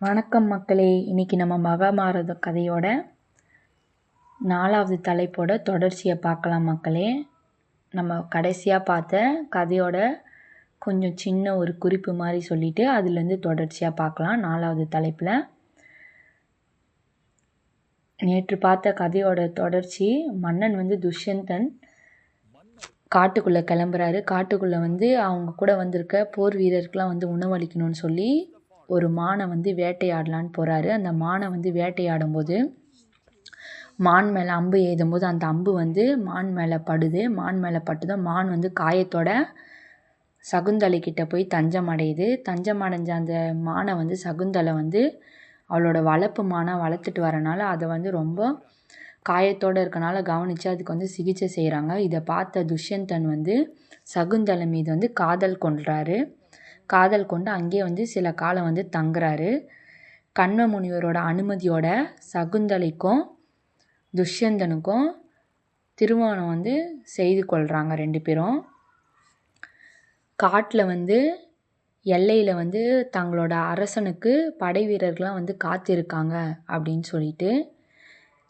வணக்கம் மக்களே. இன்றைக்கி நம்ம மகாபாரத கதையோட நாலாவது தலைப்போட தொடர்ச்சியை பார்க்கலாம் மக்களே. நம்ம கடைசியாக பார்த்த கதையோட கொஞ்சம் சின்ன ஒரு குறிப்பு மாதிரி சொல்லிவிட்டு அதுலேருந்து தொடர்ச்சியாக பார்க்கலாம் நாலாவது தலைப்பில். நேற்று பார்த்த கதையோட தொடர்ச்சி மன்னன் வந்து துஷ்யந்தன் காட்டுக்குள்ளே கிளம்புறாரு. காட்டுக்குள்ளே வந்து அவங்க கூட வந்திருக்க போர் வீரருக்கெலாம் வந்து உணவளிக்கணும்னு சொல்லி ஒரு மானை வந்து வேட்டையாடலான்னு போகிறாரு அந்த மானை வந்து வேட்டையாடும் போது மான் மேலே அம்பு எய்தும்போது அந்த அம்பு வந்து மான் மேலே படுது. மான் மேலே பட்டுதான் மான் வந்து காயத்தோட சகுந்தலை கிட்ட போய் தஞ்சம் அடையுது. தஞ்சம் அடைஞ்ச அந்த மானை வந்து சகுந்தலை வந்து அவளோட வளர்ப்பு மானை வளர்த்துட்டு வரனால அதை வந்து ரொம்ப காயத்தோடு இருக்கனால கவனித்து அதுக்கு வந்து சிகிச்சை செய்கிறாங்க இதை பார்த்த துஷ்யந்தன் வந்து சகுந்தலை மீது வந்து காதல் கொள்கிறாரு காதல் கொண்டு அங்கேயே வந்து சில காலம் வந்து தங்குறாரு. கண்வ முனிவரோட அனுமதியோட சகுந்தலைக்கும் துஷ்யந்தனுக்கும் திருமணம் வந்து செய்து கொள்கிறாங்க ரெண்டு பேரும். காட்டில் வந்து எல்லையில் வந்து தங்களோட அரசனுக்கு படை வீரர்கள்லாம் வந்து காத்திருக்காங்க அப்படின்னு சொல்லிட்டு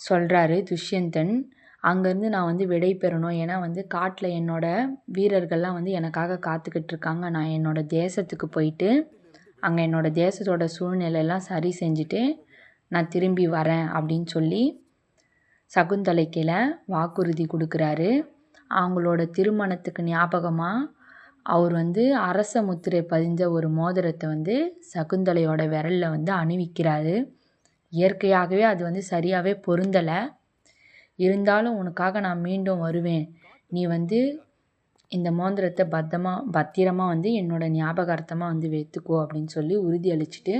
சொல்கிறாரு துஷ்யந்தன். அங்கேருந்து நான் வந்து விடை பெறணும். ஏன்னா வந்து காட்டில் என்னோடய வீரர்கள்லாம் வந்து எனக்காக காத்துக்கிட்டு இருக்காங்க. நான் என்னோடய தேசத்துக்கு போயிட்டு அங்கே என்னோடய தேசத்தோட சூழ்நிலையெல்லாம் சரி செஞ்சுட்டு நான் திரும்பி வரேன் அப்படின்னு சொல்லி சகுந்தலைக்கில வாக்குறுதி கொடுக்குறாரு. அவங்களோட திருமணத்துக்கு ஞாபகமாக அவர் வந்து அரச முத்திரை பதிஞ்ச ஒரு மோதிரத்தை வந்து சகுந்தலையோட விரலில் வந்து அணிவிக்கிறாரு. இயற்கையாகவே அது வந்து சரியாகவே பொருந்தலை. இருந்தாலும் உனக்காக நான் மீண்டும் வருவேன். நீ வந்து இந்த மோந்திரத்தை பத்திரமா பத்திரமா வந்து என்னோடய ஞாபகார்த்தமாக வந்து வைத்துக்கோ அப்படின்னு சொல்லி உறுதி அளிச்சுட்டு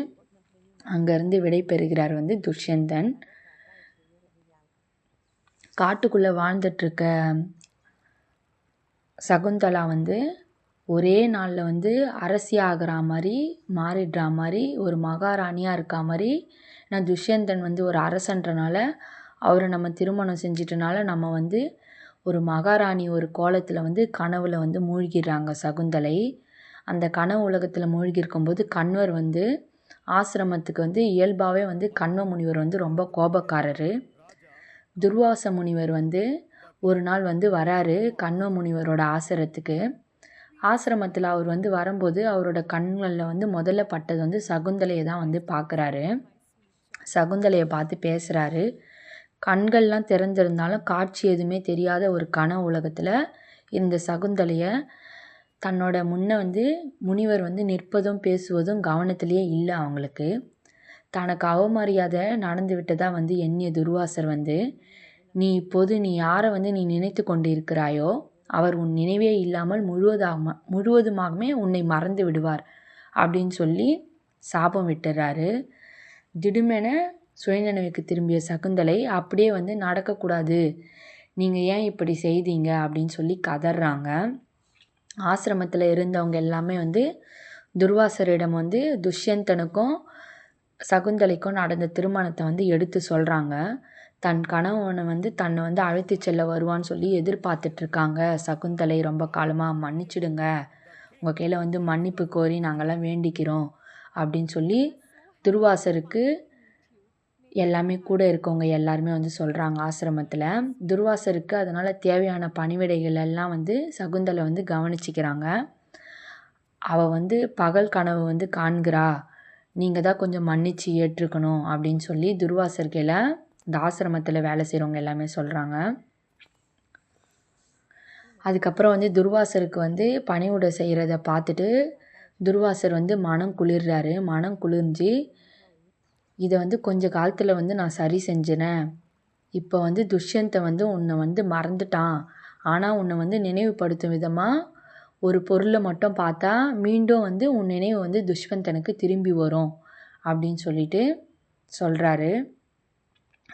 அங்கேருந்து விடை பெறுகிறார் வந்து துஷ்யந்தன். காட்டுக்குள்ளே வாழ்ந்துட்டுருக்க சகுந்தலா வந்து ஒரே நாளில் வந்து அரசி ஆகிற மாதிரி மாறிடுற மாதிரி ஒரு மகாராணியாக இருக்கா மாதிரி நான் துஷ்யந்தன் வந்து ஒரு அரசன்றனால அவரை நம்ம திருமணம் செஞ்சிட்டனால நம்ம வந்து ஒரு மகாராணி ஒரு கோலத்தில் வந்து கனவில் வந்து மூழ்கிடுறாங்க சகுந்தலை. அந்த கனவு உலகத்தில் மூழ்கி இருக்கும்போது கண்வர் வந்து ஆசிரமத்துக்கு வந்து இயல்பாகவே வந்து கண்வ முனிவர் வந்து ரொம்ப கோபக்காரர். துர்வாச முனிவர் வந்து ஒரு நாள் வந்து வராரு கண்வ முனிவரோட ஆசிரத்துக்கு. ஆசிரமத்தில் அவர் வந்து வரும்போது அவரோட கண்களில் வந்து முதல்ல பட்டது வந்து சகுந்தலையை தான் வந்து பார்க்குறாரு சகுந்தலையை பார்த்து பேசுகிறாரு கண்கள்லாம் திறந்திருந்தாலும் காட்சி எதுவுமே தெரியாத ஒரு கன உலகத்தில் இந்த சகுந்தலையை தன்னோட முன்ன வந்து முனிவர் வந்து நிற்பதும் பேசுவதும் கவனத்திலேயே இல்லை அவங்களுக்கு. தனக்கு அவமரியாதை நடந்து விட்டதாக வந்து எண்ணிய துர்வாசர் வந்து நீ இப்போது நீ யாரை வந்து நீ நினைத்து கொண்டு இருக்கிறாயோ அவர் உன் நினைவே இல்லாமல் முழுவதாக முழுவதுமாகவே உன்னை மறந்து விடுவார் அப்படின்னு சொல்லி சாபம் விட்டுறாரு. திடுமென சுயநினைவுக்கு திரும்பிய சகுந்தலை அப்படியே வந்து நடக்கக்கூடாது. நீங்கள் ஏன் இப்படி செய்தீங்க? அப்படின்னு சொல்லி கதறாங்க. ஆசிரமத்தில் இருந்தவங்க எல்லாமே வந்து துர்வாசரிடம் வந்து துஷ்யந்தனுக்கும் சகுந்தலைக்கும் நடந்த திருமணத்தை வந்து எடுத்து சொல்கிறாங்க தன் கணவனை வந்து தன்னை வந்து அழைத்து செல்ல வருவான்னு சொல்லி எதிர்பார்த்துட்ருக்காங்க சகுந்தலை ரொம்ப காலமாக மன்னிச்சிடுங்க. உங்கள் கையில் வந்து மன்னிப்பு கோரி நாங்கள்லாம் வேண்டிக்கிறோம். அப்படின்னு சொல்லி துர்வாசருக்கு எல்லாமே கூட இருக்கவங்க எல்லாருமே வந்து சொல்கிறாங்க ஆசிரமத்தில். துர்வாசருக்கு அதனால் தேவையான பணிவிடைகள் எல்லாம் வந்து சகுந்தலை வந்து கவனிச்சிக்கிறாங்க. அவள் வந்து பகல் கனவு வந்து காண்கிறா. நீங்கள் தான் கொஞ்சம் மன்னிச்சு ஏற்றுக்கணும் அப்படின்னு சொல்லி துர்வாசர்கையில் இந்த ஆசிரமத்தில் வேலை செய்கிறவங்க எல்லாமே சொல்கிறாங்க அதுக்கப்புறம் வந்து துர்வாசருக்கு வந்து பணிவுடை செய்கிறத பார்த்துட்டு துர்வாசர் வந்து மனம் குளிர்றாரு. மனம் குளிர்ஞ்சி இதை வந்து கொஞ்ச காலத்தில் வந்து நான் சரி செஞ்சினேன் இப்போ வந்து துஷ்யந்தை வந்து உன்னை வந்து மறந்துட்டான். ஆனால் உன்னை வந்து நினைவுபடுத்தும் விதமாக ஒரு பொருளை மட்டும் பார்த்தா மீண்டும் வந்து உன் நினைவு வந்து துஷ்வந்தனுக்கு திரும்பி வரும் அப்படின்னு சொல்லிட்டு சொல்கிறாரு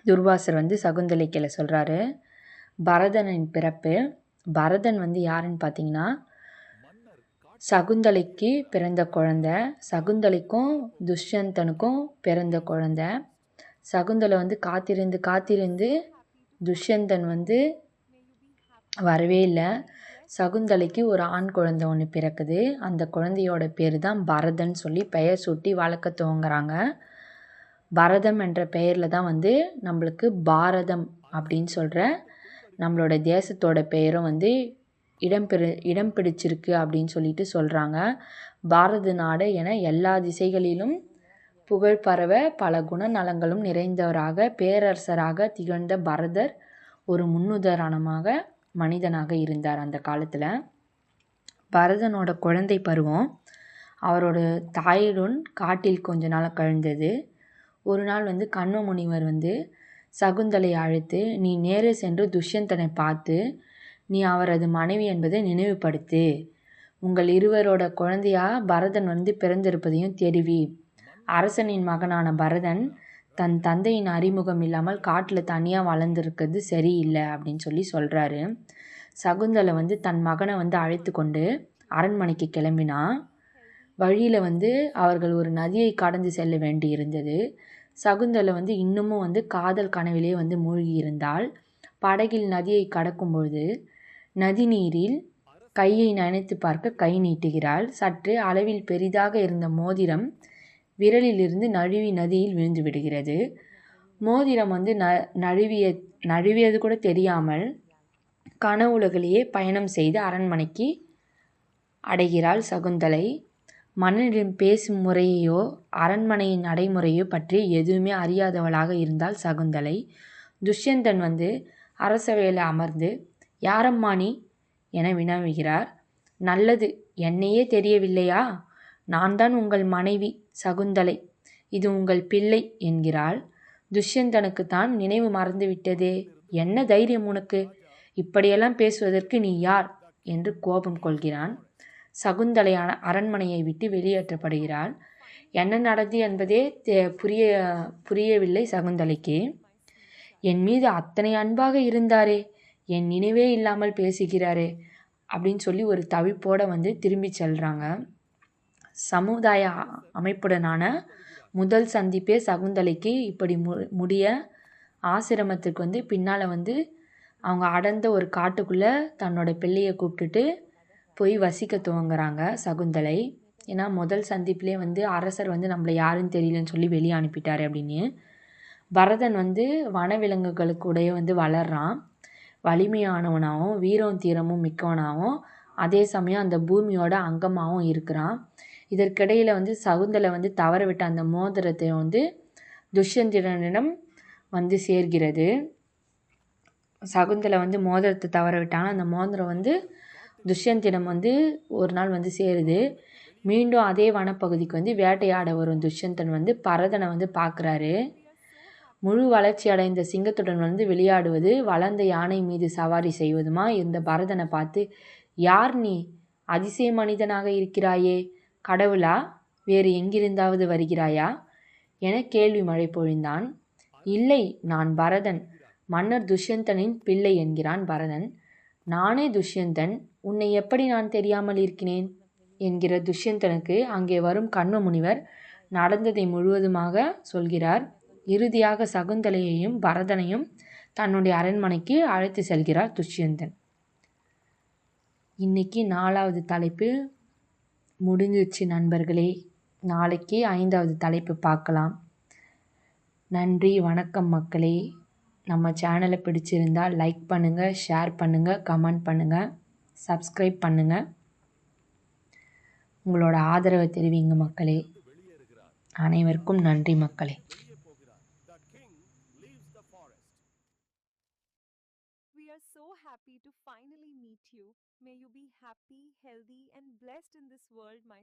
துர்வாசர் வந்து சகுந்தலைக்கில் சொல்கிறாரு பரதனின் பிறப்பு. பரதன் வந்து யாருன்னு பார்த்தீங்கன்னா சகுந்தலைக்கு பிறந்த குழந்த. சகுந்தலைக்கும் துஷ்யந்தனுக்கும் பிறந்த குழந்த. சகுந்தலை வந்து காத்திருந்து காத்திருந்து துஷ்யந்தன் வந்து வரவே இல்லை. சகுந்தலைக்கு ஒரு ஆண் குழந்தை ஒன்று பிறக்குது. அந்த குழந்தையோட பேர் தான் பரதன் சொல்லி பெயர் சூட்டி வளர்க்க துவங்குறாங்க. பரதம் என்ற பெயரில் தான் வந்து நம்மளுக்கு பாரதம் அப்படின்னு சொல்கிற நம்மளோட தேசத்தோட பெயரும் வந்து இடம் பெரு இடம் பிடிச்சிருக்கு அப்படின்னு சொல்லிட்டு சொல்கிறாங்க பாரத நாடு என எல்லா திசைகளிலும் புகழ் பரவ பல குணநலங்களும் நிறைந்தவராக பேரரசராக திகழ்ந்த பரதர் ஒரு முன்னுதாரணமாக மனிதனாக இருந்தார் அந்த காலத்தில். பரதனோட குழந்தை பருவம் அவரோட தாயுடன் காட்டில் கொஞ்ச நாள் கழிந்தது. ஒரு நாள் வந்து கண்வ முனிவர் வந்து சகுந்தலை அழைத்து நீ நேரே சென்று துஷ்யந்தனை பார்த்து நீ அவரது மனைவி என்பதை நினைவுபடுத்து. உங்கள் இருவரோட குழந்தையா பரதன் வந்து பிறந்திருப்பதையும் தெரிவி அரசனின் மகனான பரதன் தன் தந்தையின் அறிமுகம் இல்லாமல் காட்டில் தனியாக வளர்ந்துருக்கிறது சரியில்லை அப்படின்னு சொல்லி சொல்கிறாரு சகுந்தலை வந்து தன் மகனை வந்து அழைத்து கொண்டு அரண்மனைக்கு கிளம்பினா. வழியில் வந்து அவர்கள் ஒரு நதியை கடந்து செல்ல வேண்டி இருந்தது. சகுந்தலை வந்து இன்னமும் வந்து காதல் கனவிலே வந்து மூழ்கி இருந்தால் படகில் நதியை கடக்கும்பொழுது நதி நீரில் கையை நனைத்து பார்க்க கை நீட்டுகிறாள். சற்று அளவில் பெரிதாக இருந்த மோதிரம் விரலிலிருந்து நழுவி நதியில் விழுந்து விடுகிறது மோதிரம் வந்து ந நழுவிய நழுவியது கூட தெரியாமல் கனவுலகிலேயே பயணம் செய்து அரண்மனைக்கு அடைகிறாள் சகுந்தலை. மன்னனிடம் பேசும் முறையையோ அரண்மனையின் நடைமுறையோ பற்றி எதுவுமே அறியாதவளாக இருந்தால் சகுந்தலை. துஷ்யந்தன் வந்து அரசவையில் அமர்ந்து யாரம்மா நீ? என வினவுகிறார். நல்லது என்னையே தெரியவில்லையா? நான் தான் உங்கள் மனைவி சகுந்தலை. இது உங்கள் பிள்ளை என்கிறாள். துஷ்யந்தனுக்கு தான் நினைவு மறந்துவிட்டதே. என்ன தைரியம் உனக்கு? இப்படியெல்லாம் பேசுவதற்கு நீ யார்? என்று கோபம் கொள்கிறான். சகுந்தலை அரண்மனையை விட்டு வெளியேற்றப்படுகிறாள். என்ன நடந்தது என்பதே புரிய புரியவில்லை சகுந்தலைக்கு. என் மீது அத்தனை அன்பாக இருந்தாரே. என் நினைவே இல்லாமல் பேசுகிறாரே அப்படின்னு சொல்லி ஒரு தவிப்போட வந்து திரும்பி செல்கிறாங்க சமுதாய அமைப்புடனான முதல் சந்திப்பே சகுந்தலைக்கு இப்படி மு முடிய ஆசிரமத்துக்கு வந்து பின்னால் வந்து அவங்க அடர்ந்த ஒரு காட்டுக்குள்ளே தன்னோட பிள்ளையை கூப்பிட்டுட்டு போய் வசிக்க துவங்குறாங்க சகுந்தலை. ஏன்னா முதல் சந்திப்பிலே வந்து அரசர் வந்து நம்மளை யாருன்னு தெரியலன்னு சொல்லி வெளியே அனுப்பிட்டார் அப்படின்னு. பரதன் வந்து வனவிலங்குகளுக்குடைய வந்து வளர்றான். வலிமையானவனாகவும் வீரம் தீரமும் மிக்கவனாகவும் அதே சமயம் அந்த பூமியோட அங்கமாகவும் இருக்கிறான். இதற்கிடையில் வந்து சகுந்தலை வந்து தவற விட்ட அந்த மோதிரத்தை வந்து துஷ்யந்திரனிடம் வந்து சேர்கிறது. சகுந்தலை வந்து மோதிரத்தை தவற விட்டாங்க அந்த மோதிரம் வந்து துஷ்யந்திரம் வந்து ஒரு நாள் வந்து சேருது. மீண்டும் அதே வனப்பகுதிக்கு வந்து வேட்டையாட வரும் துஷ்யந்தன் வந்து பரதனை வந்து பார்க்குறாரு. முழு வளர்ச்சி அடைந்த சிங்கத்துடன் வந்து விளையாடுவது வளர்ந்த யானை மீது சவாரி செய்வதுமா? இருந்த பரதனை பார்த்து யார் நீ? அதிசய மனிதனாக இருக்கிறாயே? கடவுளா? வேறு எங்கிருந்தாவது வருகிறாயா? என கேள்வி மழை பொழிந்தான். இல்லை நான் பரதன். மன்னர் துஷ்யந்தனின் பிள்ளை என்கிறான் பரதன். நானே துஷ்யந்தன். உன்னை எப்படி நான் தெரியாமல் இருக்கிறேன்? என்கிற துஷ்யந்தனுக்கு அங்கே வரும் கண்வ முனிவர் நடந்ததை முழுவதுமாக சொல்கிறார். இறுதியாக சகுந்தலையையும் பரதனையும் தன்னுடைய அரண்மனைக்கு அழைத்து செல்கிறார் துஷ்யந்தன். இன்னைக்கு நாலாவது தலைப்பு முடிஞ்சிச்சு நண்பர்களே. நாளைக்கு ஐந்தாவது தலைப்பு பார்க்கலாம். நன்றி வணக்கம் மக்களே. நம்ம சேனலை பிடிச்சிருந்தால் லைக் பண்ணுங்கள் ஷேர் பண்ணுங்கள் கமெண்ட் பண்ணுங்கள் சப்ஸ்கிரைப் பண்ணுங்கள் உங்களோட ஆதரவை தெரிவிங்க மக்களே. அனைவருக்கும் நன்றி மக்களே. May you be happy, healthy, and blessed in this world, my